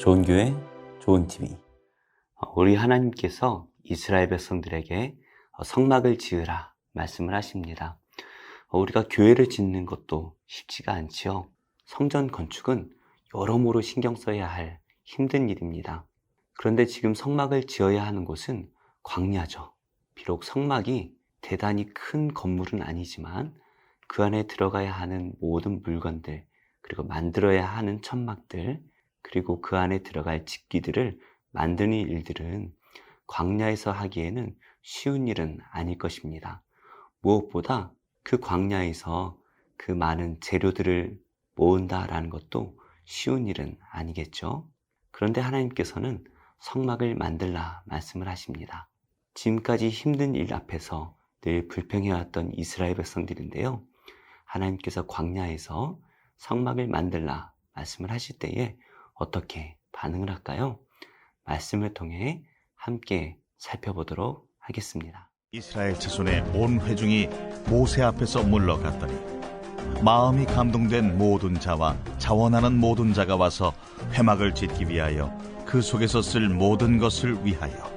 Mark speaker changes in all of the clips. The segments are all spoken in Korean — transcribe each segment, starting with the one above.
Speaker 1: 좋은 교회, 좋은 TV. 어, 우리 하나님께서 이스라엘 백성들에게 어, 성막을 지으라 말씀을 하십니다. 어, 우리가 교회를 짓는 것도 쉽지가 않지요. 성전 건축은 여러모로 신경 써야 할 힘든 일입니다. 그런데 지금 성막을 지어야 하는 곳은 광야죠. 비록 성막이 대단히 큰 건물은 아니지만 그 안에 들어가야 하는 모든 물건들, 그리고 만들어야 하는 천막들, 그리고 그 안에 들어갈 집기들을 만드는 일들은 광야에서 하기에는 쉬운 일은 아닐 것입니다. 무엇보다 그 광야에서 그 많은 재료들을 모은다라는 것도 쉬운 일은 아니겠죠. 그런데 하나님께서는 성막을 만들라 말씀을 하십니다. 지금까지 힘든 일 앞에서 늘 불평해왔던 이스라엘 백성들인데요. 하나님께서 광야에서 성막을 만들라 말씀을 하실 때에 어떻게 반응을 할까요? 말씀을 통해 함께 살펴보도록 하겠습니다.
Speaker 2: 이스라엘 자손의 온 회중이 모세 앞에서 물러갔더니 마음이 감동된 모든 자와 자원하는 모든 자가 와서 회막을 짓기 위하여 그 속에서 쓸 모든 것을 위하여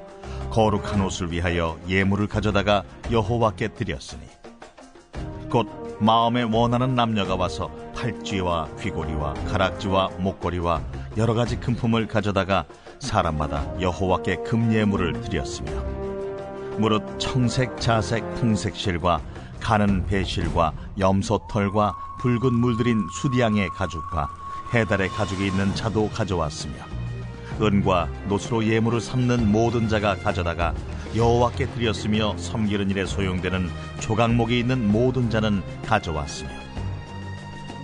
Speaker 2: 거룩한 옷을 위하여 예물을 가져다가 여호와께 드렸으니 곧 마음에 원하는 남녀가 와서 팔찌와 귀고리와 가락지와 목걸이와 여러 가지 금품을 가져다가 사람마다 여호와께 금예물을 드렸으며 무릇 청색, 자색, 풍색실과 가는 배실과 염소털과 붉은 물들인 수디양의 가죽과 해달의 가죽이 있는 자도 가져왔으며 은과 노수로 예물을 삼는 모든 자가 가져다가 여호와께 드렸으며 섬기는 일에 소용되는 조각목이 있는 모든 자는 가져왔으며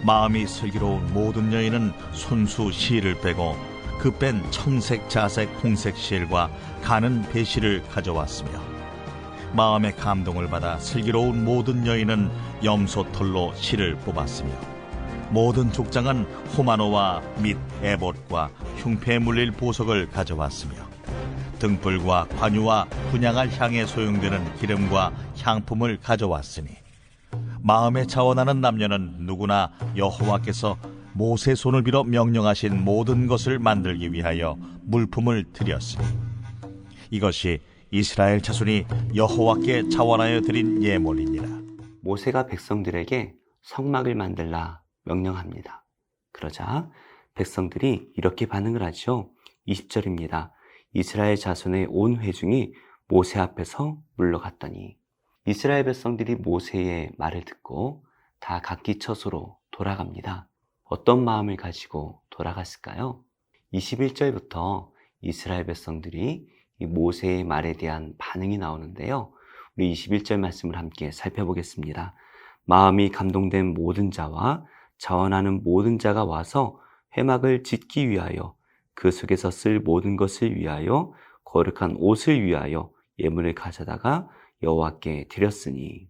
Speaker 2: 마음이 슬기로운 모든 여인은 손수 실을 빼고 그 뺀 청색, 자색, 홍색 실과 가는 배실을 가져왔으며 마음의 감동을 받아 슬기로운 모든 여인은 염소털로 실을 뽑았으며 모든 족장은 호마노와 및 에봇과 흉패에 물릴 보석을 가져왔으며 등불과 관유와 분양할 향에 소용되는 기름과 향품을 가져왔으니 마음에 자원하는 남녀는 누구나 여호와께서 모세 손을 빌어 명령하신 모든 것을 만들기 위하여 물품을 드렸으니 이것이 이스라엘 자손이 여호와께 자원하여 드린 예물이니라.
Speaker 1: 모세가 백성들에게 성막을 만들라 명령합니다. 그러자 백성들이 이렇게 반응을 하죠. 20절입니다. 이스라엘 자손의 온 회중이 모세 앞에서 물러갔더니 이스라엘 백성들이 모세의 말을 듣고 다 각기 처소로 돌아갑니다. 어떤 마음을 가지고 돌아갔을까요? 21절부터 이스라엘 백성들이 이 모세의 말에 대한 반응이 나오는데요. 우리 21절 말씀을 함께 살펴보겠습니다. 마음이 감동된 모든 자와 자원하는 모든 자가 와서 회막을 짓기 위하여 그 속에서 쓸 모든 것을 위하여 거룩한 옷을 위하여 예물을 가져다가 여호와께 드렸으니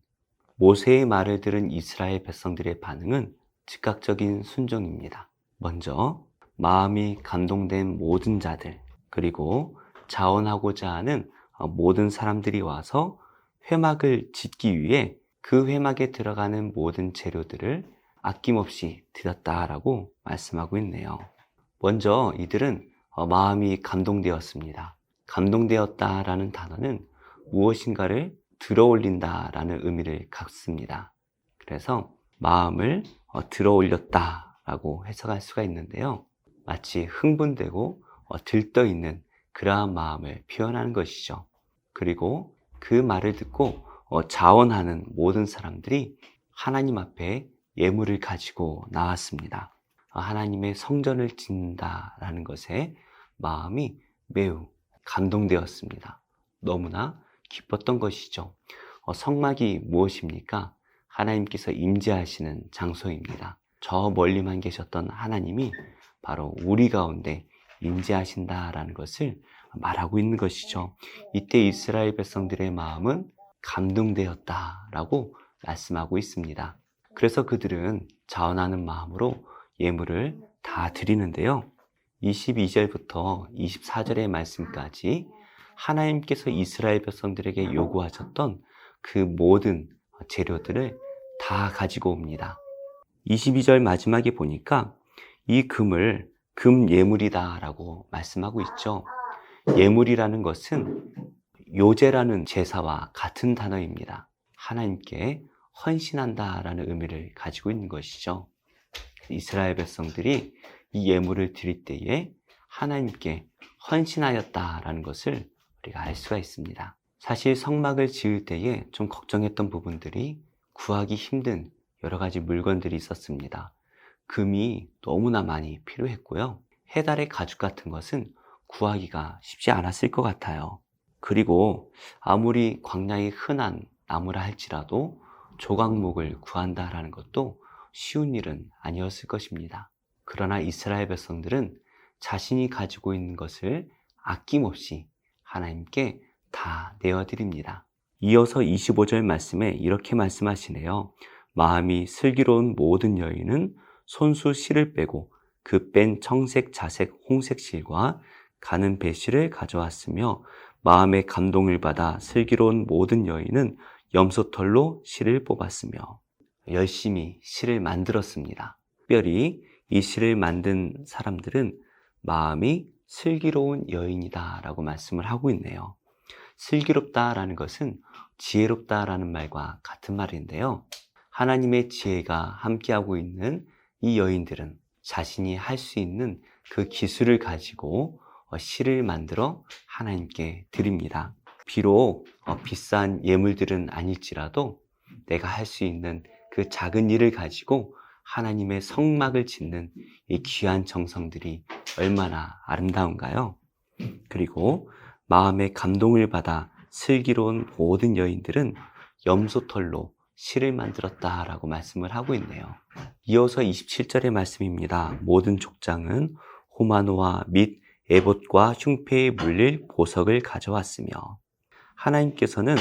Speaker 1: 모세의 말을 들은 이스라엘 백성들의 반응은 즉각적인 순종입니다. 먼저 마음이 감동된 모든 자들 그리고 자원하고자 하는 모든 사람들이 와서 회막을 짓기 위해 그 회막에 들어가는 모든 재료들을 아낌없이 드렸다라고 말씀하고 있네요. 먼저 이들은 마음이 감동되었습니다. 감동되었다라는 단어는 무엇인가를 들어 올린다라는 의미를 갖습니다. 그래서 마음을 들어 올렸다라고 해석할 수가 있는데요. 마치 흥분되고 들떠 있는 그러한 마음을 표현하는 것이죠. 그리고 그 말을 듣고 자원하는 모든 사람들이 하나님 앞에 예물을 가지고 나왔습니다. 하나님의 성전을 짓는다라는 것에 마음이 매우 감동되었습니다. 너무나 기뻤던 것이죠. 성막이 무엇입니까? 하나님께서 임재하시는 장소입니다. 저 멀리만 계셨던 하나님이 바로 우리 가운데 임재하신다라는 것을 말하고 있는 것이죠. 이때 이스라엘 백성들의 마음은 감동되었다라고 말씀하고 있습니다. 그래서 그들은 자원하는 마음으로 예물을 다 드리는데요. 22절부터 24절의 말씀까지 하나님께서 이스라엘 백성들에게 요구하셨던 그 모든 재료들을 다 가지고 옵니다. 22절 마지막에 보니까 이 금을 금 예물이다라고 말씀하고 있죠. 예물이라는 것은 요제라는 제사와 같은 단어입니다. 하나님께 헌신한다라는 의미를 가지고 있는 것이죠. 이스라엘 백성들이 이 예물을 드릴 때에 하나님께 헌신하였다라는 것을 우리가 알 수가 있습니다. 사실 성막을 지을 때에 좀 걱정했던 부분들이 구하기 힘든 여러 가지 물건들이 있었습니다. 금이 너무나 많이 필요했고요. 해달의 가죽 같은 것은 구하기가 쉽지 않았을 것 같아요. 그리고 아무리 광야의 흔한 나무라 할지라도 조각목을 구한다라는 것도 쉬운 일은 아니었을 것입니다. 그러나 이스라엘 백성들은 자신이 가지고 있는 것을 아낌없이 하나님께 다 내어드립니다. 이어서 25절 말씀에 이렇게 말씀하시네요. 마음이 슬기로운 모든 여인은 손수 실을 빼고 그 뺀 청색, 자색, 홍색 실과 가는 배실을 가져왔으며 마음의 감동을 받아 슬기로운 모든 여인은 염소털로 실을 뽑았으며 열심히 실을 만들었습니다. 특별히 이 실을 만든 사람들은 마음이 슬기로운 여인이다 라고 말씀을 하고 있네요. 슬기롭다 라는 것은 지혜롭다 라는 말과 같은 말인데요. 하나님의 지혜가 함께하고 있는 이 여인들은 자신이 할 수 있는 그 기술을 가지고 어, 실을 만들어 하나님께 드립니다. 비록 어, 비싼 예물들은 아닐지라도 내가 할 수 있는 그 작은 일을 가지고 하나님의 성막을 짓는 이 귀한 정성들이 얼마나 아름다운가요? 그리고 마음의 감동을 받아 슬기로운 모든 여인들은 염소털로 실을 만들었다라고 말씀을 하고 있네요. 이어서 27절의 말씀입니다. 모든 족장은 호마노와 및 에봇과 흉패에 물릴 보석을 가져왔으며 하나님께서는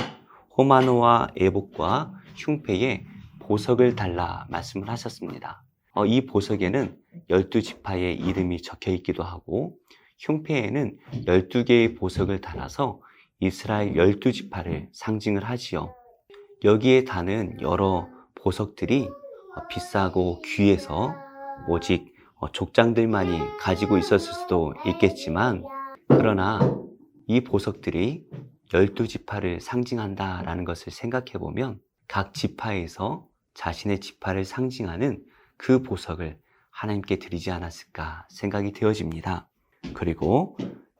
Speaker 1: 호마노와 에봇과 흉패에 보석을 달라 말씀을 하셨습니다. 어, 이 보석에는 12지파의 이름이 적혀 있기도 하고 흉패에는 12개의 보석을 달아서 이스라엘 12지파를 상징을 하지요. 여기에 다는 여러 보석들이 어, 비싸고 귀해서 오직 어, 족장들만이 가지고 있었을 수도 있겠지만 그러나 이 보석들이 열두 지파를 상징한다라는 것을 생각해 보면 각 지파에서 자신의 지파를 상징하는 그 보석을 하나님께 드리지 않았을까 생각이 되어집니다. 그리고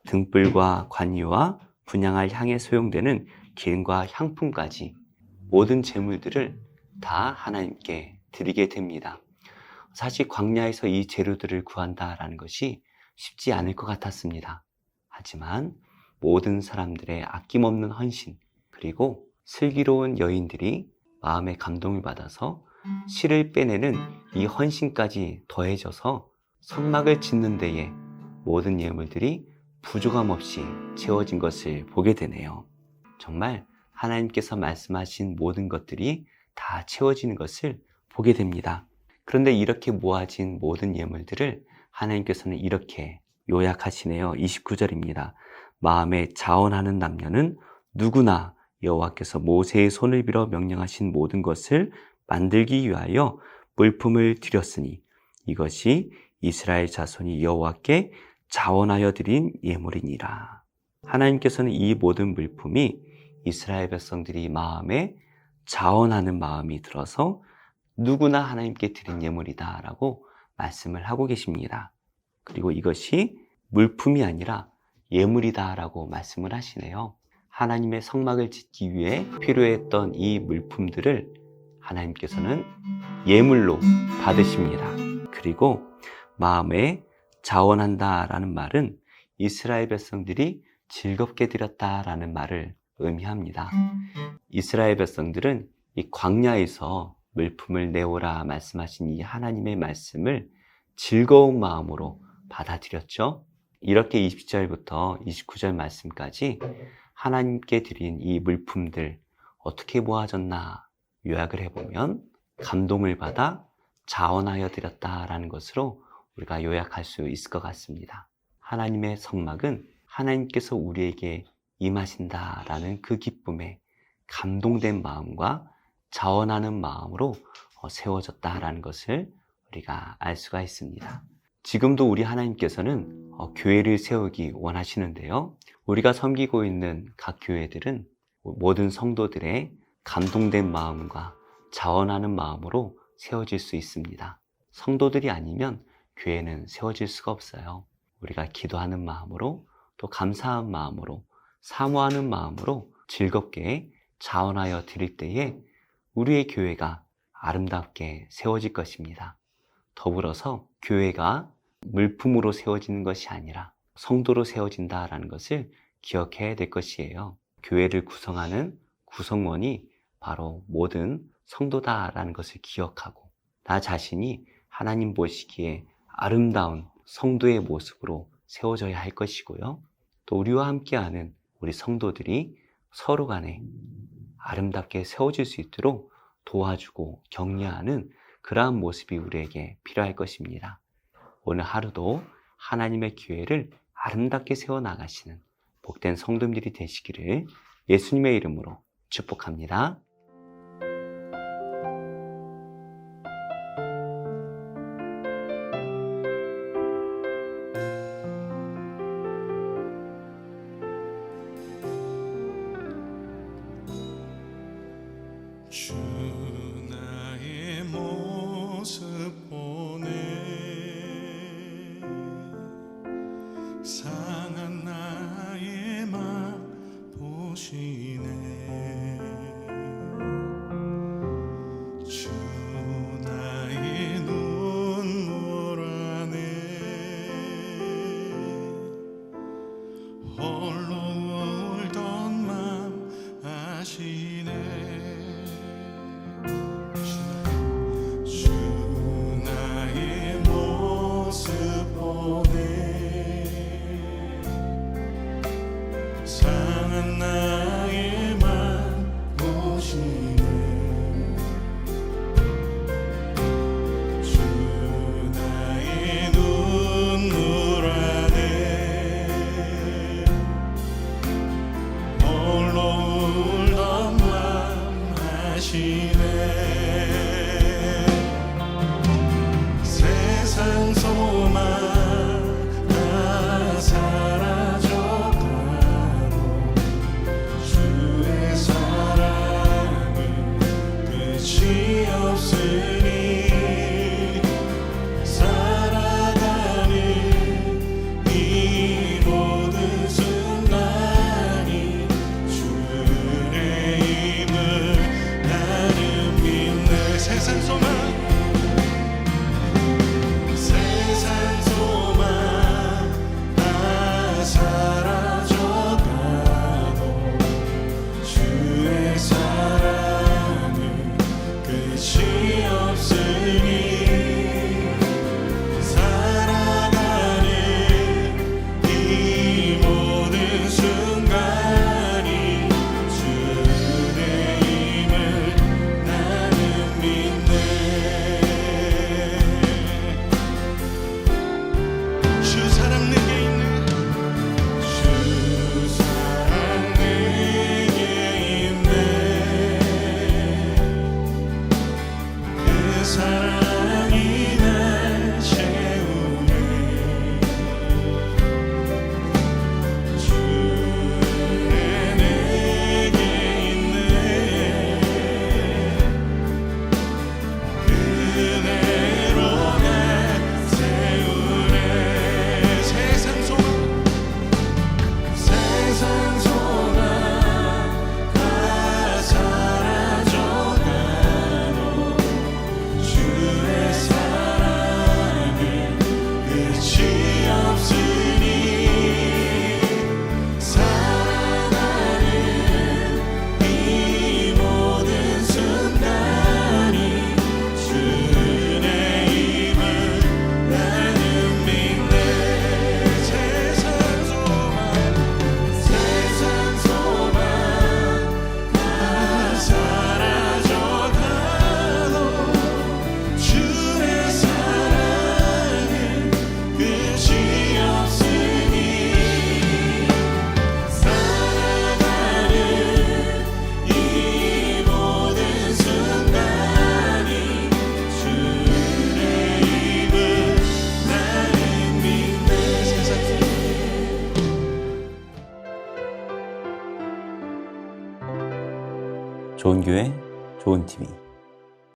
Speaker 1: 등불과 관유와 분양할 향에 소용되는 기름과 향품까지 모든 재물들을 다 하나님께 드리게 됩니다. 사실 광야에서 이 재료들을 구한다라는 것이 쉽지 않을 것 같았습니다. 하지만 모든 사람들의 아낌없는 헌신, 그리고 슬기로운 여인들이 마음의 감동을 받아서 실을 빼내는 이 헌신까지 더해져서 성막을 짓는 데에 모든 예물들이 부족함 없이 채워진 것을 보게 되네요. 정말 하나님께서 말씀하신 모든 것들이 다 채워지는 것을 보게 됩니다. 그런데 이렇게 모아진 모든 예물들을 하나님께서는 이렇게 요약하시네요. 29절입니다. 마음에 자원하는 남녀는 누구나 여호와께서 모세의 손을 빌어 명령하신 모든 것을 만들기 위하여 물품을 드렸으니 이것이 이스라엘 자손이 여호와께 자원하여 드린 예물이니라. 하나님께서는 이 모든 물품이 이스라엘 백성들이 마음에 자원하는 마음이 들어서 누구나 하나님께 드린 예물이다라고 말씀을 하고 계십니다. 그리고 이것이 물품이 아니라 예물이다라고 말씀을 하시네요. 하나님의 성막을 짓기 위해 필요했던 이 물품들을 하나님께서는 예물로 받으십니다. 그리고 마음에 자원한다라는 말은 이스라엘 백성들이 즐겁게 드렸다라는 말을 의미합니다. 이스라엘 백성들은 이 광야에서 물품을 내오라 말씀하신 이 하나님의 말씀을 즐거운 마음으로 받아들였죠. 이렇게 20절부터 29절 말씀까지 하나님께 드린 이 물품들 어떻게 모아졌나 요약을 해보면 감동을 받아 자원하여 드렸다라는 것으로 우리가 요약할 수 있을 것 같습니다. 하나님의 성막은 하나님께서 우리에게 임하신다라는 그 기쁨에 감동된 마음과 자원하는 마음으로 어, 세워졌다라는 것을 우리가 알 수가 있습니다. 지금도 우리 하나님께서는 어, 교회를 세우기 원하시는데요. 우리가 섬기고 있는 각 교회들은 모든 성도들의 감동된 마음과 자원하는 마음으로 세워질 수 있습니다. 성도들이 아니면 교회는 세워질 수가 없어요. 우리가 기도하는 마음으로 또 감사한 마음으로 사모하는 마음으로 즐겁게 자원하여 드릴 때에 우리의 교회가 아름답게 세워질 것입니다. 더불어서 교회가 물품으로 세워지는 것이 아니라 성도로 세워진다라는 것을 기억해야 될 것이에요. 교회를 구성하는 구성원이 바로 모든 성도다라는 것을 기억하고 나 자신이 하나님 보시기에 아름다운 성도의 모습으로 세워져야 할 것이고요. 또 우리와 함께하는 우리 성도들이 서로 간에 아름답게 세워질 수 있도록 도와주고 격려하는 그러한 모습이 우리에게 필요할 것입니다. 오늘 하루도 하나님의 기회를 아름답게 세워나가시는 복된 성도들이 되시기를 예수님의 이름으로 축복합니다.
Speaker 3: 주 홀로 울던 밤 하시네.